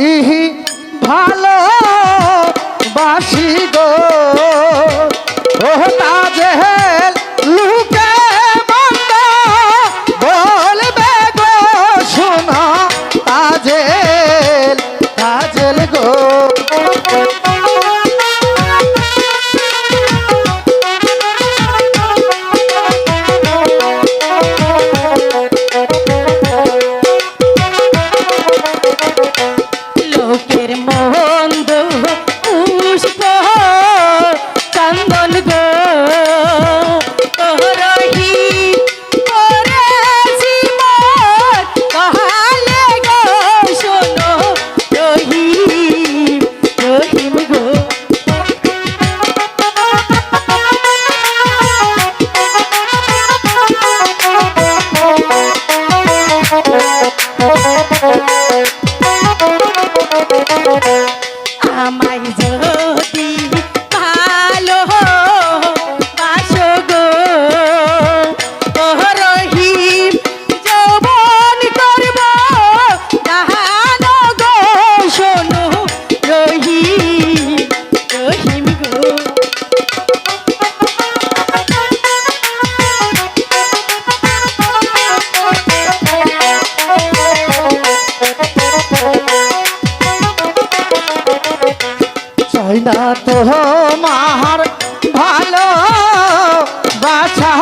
he, লোকের মন্দ পুষ্প চাই না তো মার ভালো বাছা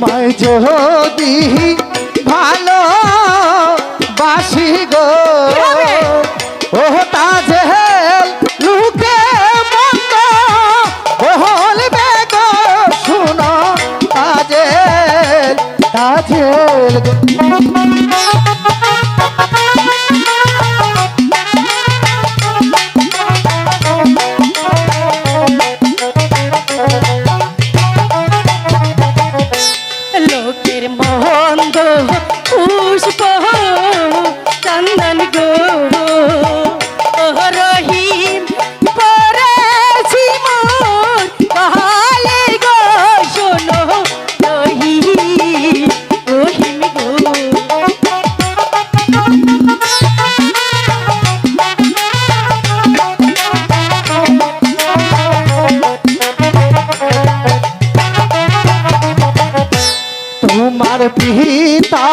তোমায় যদি मार पीता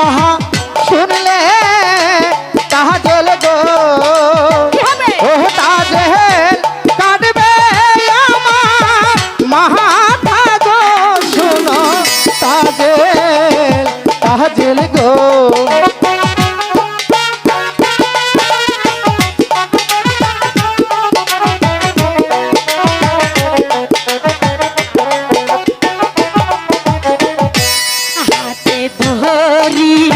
सुन ले कहा चल गो? हरी